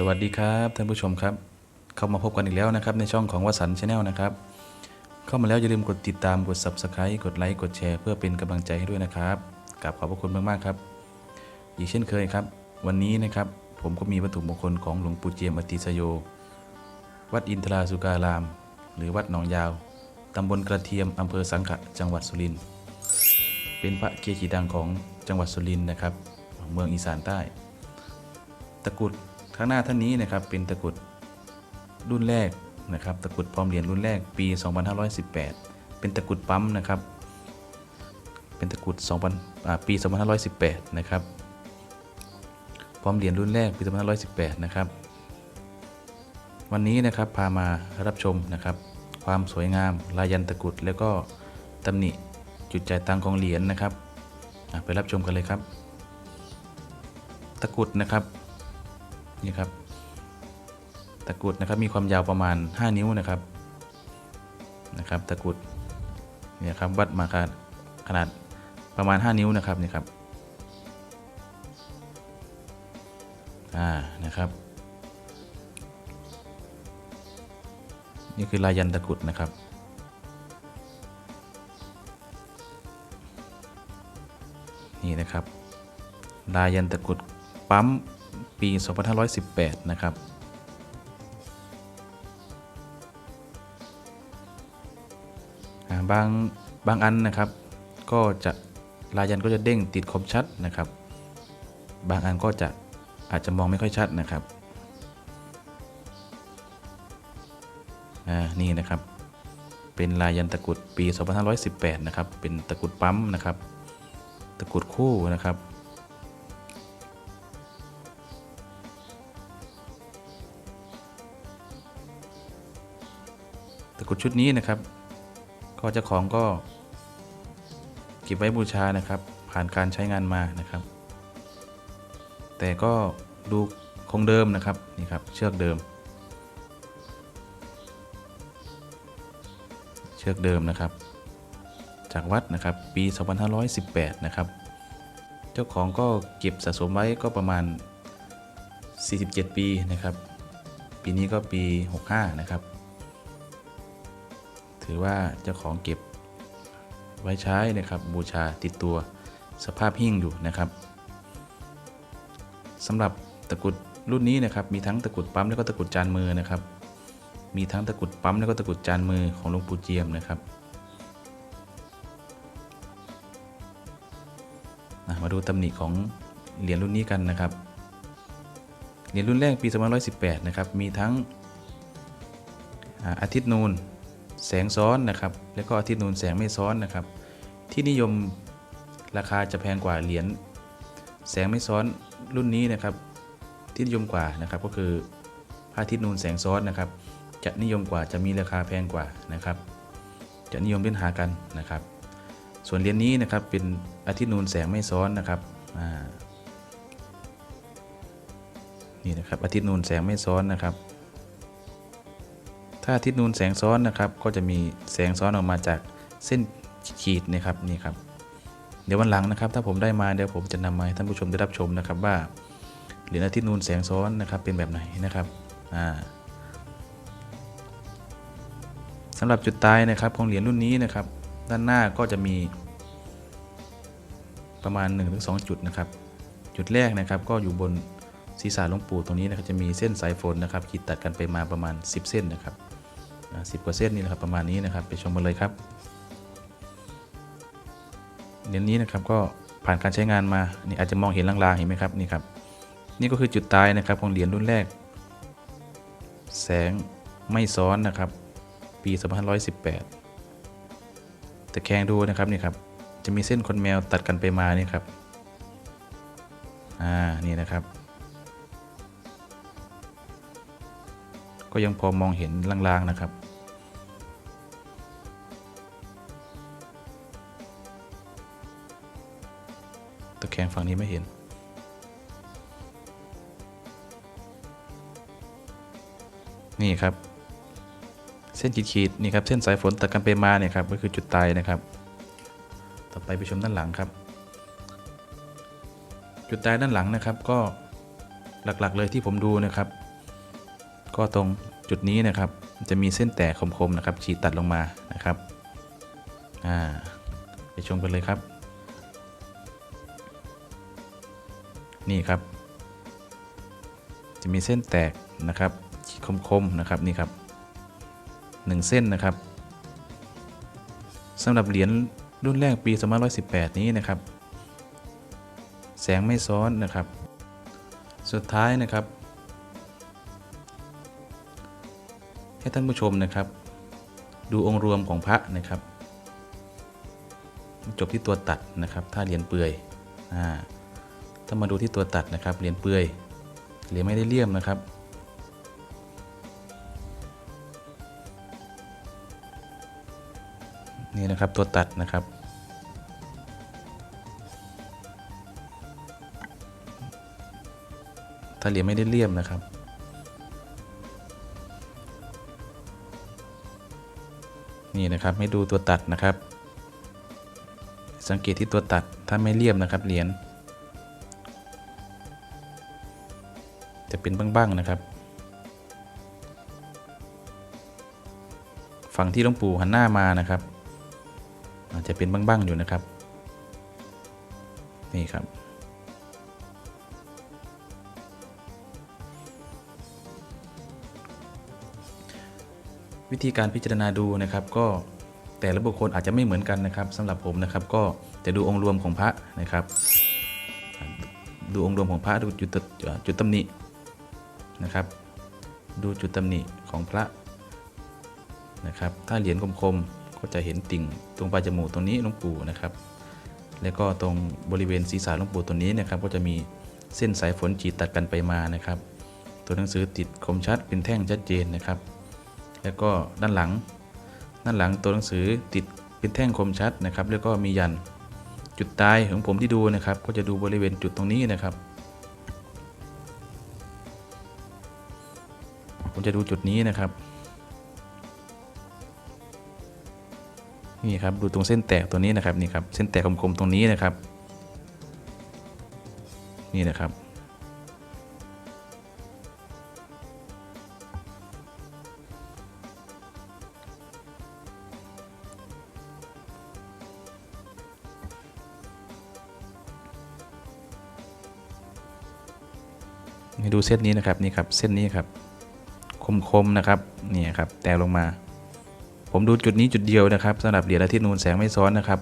สวัสดีครับท่านผู้ชมครับ เข้ามาพบกันอีกแล้วนะครับในช่องของวสันชาแนลนะครับ เข้ามาแล้วอย่าลืมกดติดตามกด Subscribe กดไลค์กดแชร์เพื่อเป็นกำลังใจให้ด้วยนะครับกราบขอบพระคุณมากๆครับ อีกเช่นเคยครับ วันนี้นะครับผมก็มีวัตถุมงคลของหลวงปู่เจียมอติสโย วัดอินทราสุการาม หรือวัดหนองยาวตำบลกระเทียมอำเภอสังขะจังหวัดสุรินทร์เป็นพระเกจิดังของจังหวัดสุรินทร์นะครับ เมืองอีสานใต้ ตะกุด ข้างหน้าท่านนี้นะครับเป็นตะกุดรุ่นแรกนะครับตะกุดพร้อมเหรียญรุ่นแรกปี 2518 เป็นตะกุดปั๊มนะครับเป็นตะกุด2000อ่าปี 2518 นะครับ พร้อมเหรียญรุ่นแรกปี 2518 นะครับ วันนี้นะครับพามารับชมนะครับ ความสวยงามลายยันตะกุด แล้วก็ตำหนิจุดจ่ายตังของเหรียญนะครับ ไปรับชมกันเลยครับ ตะกุดนะครับ นี่ครับ ตะกรุดนะครับมีความยาวประมาณ 5 นิ้วนะครับนะครับตะกรุดเนี่ยครับวัดมาขนาดประมาณ 5 นิ้วนะครับนี่ครับอ่านะครับ นี่คือลายยันตะกรุดนะครับนี่นะครับลายยันตะกรุดปั๊ม ปี 2518 นะครับอ่าบางบางอันนะครับ ก็จะลายันก็จะเด้งติดคมชัดนะครับ บางอันก็จะอาจจะมองไม่ค่อยชัดนะครับอ่านี่นะครับเป็นลายันตะกุดปี 2518 นะครับ เป็นตะกุดปั๊มนะครับ ตะกุดคู่นะครับ กุดชุดนี้นะครับก็เจ้าของก็ เก็บไว้บูชานะครับ ผ่านการใช้งานมานะครับ แต่ก็ดูคงเดิมนะครับนี่ครับเชือกเดิม เชือกเดิมนะครับ จากวัดนะครับปี 2518 นะครับ เจ้าของก็เก็บสะสมไว้ก็ประมาณ 47 ปีนะครับ ปีนี้ก็ปี 65 นะครับ ถือว่าเจ้าของเก็บไว้ใช้นะครับบูชาติดตัวสภาพหิ้งอยู่นะครับสำหรับตะกุดรุ่นนี้นะครับมีทั้งตะกุดปั๊มแล้วก็ตะกุดจานมือนะครับ มีทั้งตะกุดปั๊มแล้วก็ตะกุดจานมือของหลวงปู่เจียมนะครับมาดูตำหนิของเหรียญรุ่นนี้กันนะครับเหรียญรุ่นแรกปี 2518 นะครับ มีทั้งอาทิตย์นูน แสงซ้อนนะครับ แล้วก็อาทิตย์นูนแสงไม่ซ้อนนะครับ ที่นิยมราคาจะแพงกว่าเหรียญแสงไม่ซ้อนรุ่นนี้นะครับ ที่นิยมกว่านะครับก็คือพระอาทิตย์นูนแสงซ้อนนะครับ จะนิยมกว่าจะมีราคาแพงกว่านะครับ จะนิยมเล่นหากันนะครับ ส่วนเหรียญนี้นะครับเป็นอาทิตย์นูนแสงไม่ซ้อนนะครับนี่นะครับอาทิตย์นูนแสงไม่ซ้อนนะครับ ถ้าทิตย์นูนแสงซ้อนนะครับ ก็จะมีแสงซ้อนออกมาจากเส้นขีดนะครับนี่ครับ เดี๋ยววันหลังนะครับ ถ้าผมได้มาเดี๋ยวผมจะนำมาให้ท่านผู้ชมได้รับชมนะครับว่าเหรียญอาทิตย์นูนแสงซ้อนนะครับเป็นแบบไหนนะครับอ่าสำหรับจุดตายนะครับของเหรียญรุ่นนี้นะครับ ด้านหน้าก็จะมี ประมาณ 1-2 จุดนะครับ จุดแรกนะครับก็อยู่บนศีรษะหลวงปู่ตรงนี้นะครับจะมีเส้นสายฝนนะครับขีดตัดกันไปมาประมาณ 10 เส้นนะครับ สิบกว่าเส้นนี่นะครับประมาณนี้นะครับ ไปชมกันเลยครับเหรียญนี้นะครับก็ผ่านการใช้งานมานี่อาจจะมองเห็นลางๆเห็นไหมครับนี่ครับ นี่ก็คือจุดตายนะครับของเหรียญรุ่นแรก แสงไม่ซ้อนนะครับ ปี2518 แต่แคงดูนะครับนี่ครับจะมีเส้นขนแมวตัดกันไปมานี่ครับอ่านี่นะครับ ก็ยังพอมองเห็นลางๆนะครับ ตะแคงฝั่งนี้ไม่เห็นนี่ครับ เส้นขีดๆนี่ครับเส้นสายฝนตัดกันไปมาเนี่ยครับก็คือจุดตายนะครับ ต่อไปไปชมด้านหลังครับ จุดตายด้านหลังนะครับก็หลักๆเลยที่ผมดูนะครับ ก็ตรง จุดนี้นะครับจะมีเส้นแตกคมๆนะครับฉีดตัดลงมานะครับอ่าไปชมกันเลยครับ นี่ครับ จะมีเส้นแตกนะครับคมๆนะครับนี่ครับหนึ่งเส้นนะครับสำหรับเหรียญรุ่นแรกปี2518 นี้นะครับ แสงไม่ซ้อนนะครับ สุดท้ายนะครับ ให้ท่านผู้ชมนะครับ ดูองค์รวมของพระนะครับ จบที่ตัวตัดนะครับ ถ้าเหรียญเปื่อยอ่าถ้ามาดูที่ตัวตัดนะครับเหรียญเปื่อยเหรียญไม่ได้เลี่ยมนะครับนี่นะครับตัวตัดนะครับ ถ้าเหรียญไม่ได้เลี่ยมนะครับ นี่นะครับให้ดูตัวตัดนะครับ สังเกตที่ตัวตัดถ้าไม่เลี่ยมนะครับเหรียญจะเป็นบ้างๆนะครับ ฝั่งที่หลวงปู่หันหน้ามานะครับ อาจจะเป็นบ้างๆอยู่นะครับ นี่ครับ วิธีการพิจารณาดูนะครับ ก็แต่ละบุคคลอาจจะไม่เหมือนกันนะครับสำหรับผมนะครับ ก็จะดูองค์รวมของพระนะครับ ดูองค์รวมของพระดูจุดตจุดตำหนินะครับ ดูจุดตำหนิของพระนะครับ ถ้าเหรียญคมๆก็จะเห็นติ่งตรงปลายจมูกตรงนี้หลวงปู่นะครับ แล้วก็ตรงบริเวณศีรษะหลวงปู่ตรงนี้นะครับ ก็จะมีเส้นสายฝนจีดตัดกันไปมานะครับ ตัวหนังสือติดคมชัดเป็นแท่งชัดเจนนะครับ แล้วก็ด้านหลัง ด้านหลังตัวหนังสือติดเป็นแท่งคมชัดนะครับ แล้วก็มียันจุดตายของผมที่ดูนะครับ ก็จะดูบริเวณจุดตรงนี้นะครับ ผมจะดูจุดนี้นะครับนี่ครับดูตรงเส้นแตกตัวนี้นะครับนี่ครับเส้นแตกคมๆตรงนี้นะครับ นี่นะครับ ให้ดูเส้นนี้นะครับนี่ครับเส้นนี้ครับ คมๆนะครับนี่ครับแตกลงมา ผมดูจุดนี้จุดเดียวนะครับสำหรับเหรียญอาทิตย์นูนแสงไม่ซ้อนนะครับ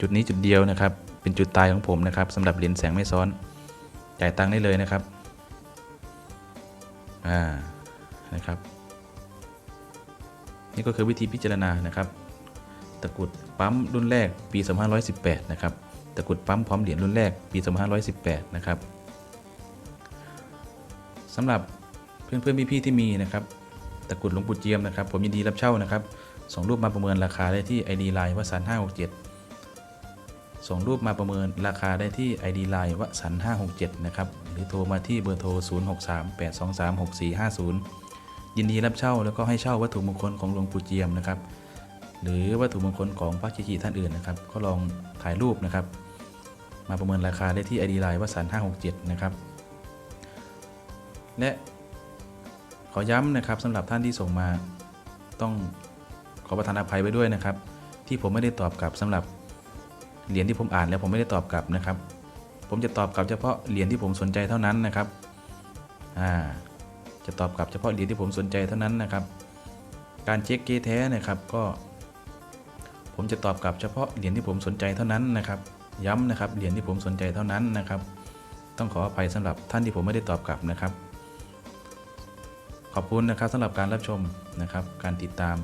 จุดนี้จุดเดียวนะครับ เป็นจุดตายของผมนะครับสำหรับเหรียญแสงไม่ซ้อนจ่ายตังค์ได้เลยนะครับอ่านะครับ นี่ก็คือวิธีพิจารณานะครับ ตะกุดปั๊มรุ่นแรกปี 2518 นะครับ ตะกุดปั๊มพร้อมเหรียญรุ่นแรกปี 2518 นะครับ สำหรับเพื่อนๆพี่ๆที่มีนะครับตะกรุดหลวงปู่เจียมนะครับ ผมยินดีรับเช่านะครับ ส่งรูปมาประเมินราคาได้ที่ ID Line วสัน567 ส่งรูปมาประเมินราคาได้ที่ ID Line วสัน567 นะครับ หรือโทรมาที่เบอร์โทร 0638236450 ยินดีรับเช่าแล้วก็ให้เช่าวัตถุมงคลของหลวงปู่เจียมนะครับ หรือวัตถุมงคลของพระกิจิท่านอื่นนะครับ ก็ลองถ่ายรูปนะครับ มาประเมินราคาได้ที่ ID Line วสัน567 นะครับ และขอย้ำนะครับสำหรับท่านที่ส่งมาต้องขอประทานอภัยไว้ด้วยนะครับ ที่ผมไม่ได้ตอบกลับสำหรับเหรียญที่ผมอ่านแล้วผมไม่ได้ตอบกลับนะครับ ผมจะตอบกลับเฉพาะเหรียญที่ผมสนใจเท่านั้นนะครับอ่าจะตอบกลับเฉพาะเหรียญที่ผมสนใจเท่านั้นนะครับ การเช็คเกแท้นะครับก็ ผมจะตอบกลับเฉพาะเหรียญที่ผมสนใจเท่านั้นนะครับ ย้ำนะครับเหรียญที่ผมสนใจเท่านั้นนะครับ ต้องขออภัยสำหรับท่านที่ผมไม่ได้ตอบกลับนะครับ อบคุณนะครับสำหรับการรับชมนะครับ การติดตาม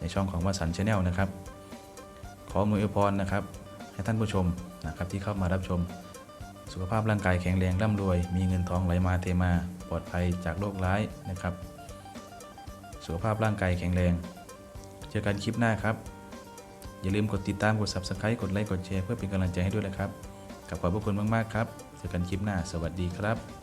ในช่องของวสันชาแนลนะครับ ขอมืออวยพรนะครับ ให้ท่านผู้ชมนะครับที่เข้ามารับชม สุขภาพร่างกายแข็งแรงร่ำรวย มีเงินทองไหลมาเทมาปลอดภัยจากโรคร้ายนะครับ สุขภาพร่างกายแข็งแรง เจอกันคลิปหน้าครับ อย่าลืมกดติดตามกด subscribe กดไลค์กดแชร์เพื่อเป็นกำลังใจให้ด้วยนะครับกับขอบพระคุณมากๆครับเจอกันคลิปหน้า สวัสดีครับ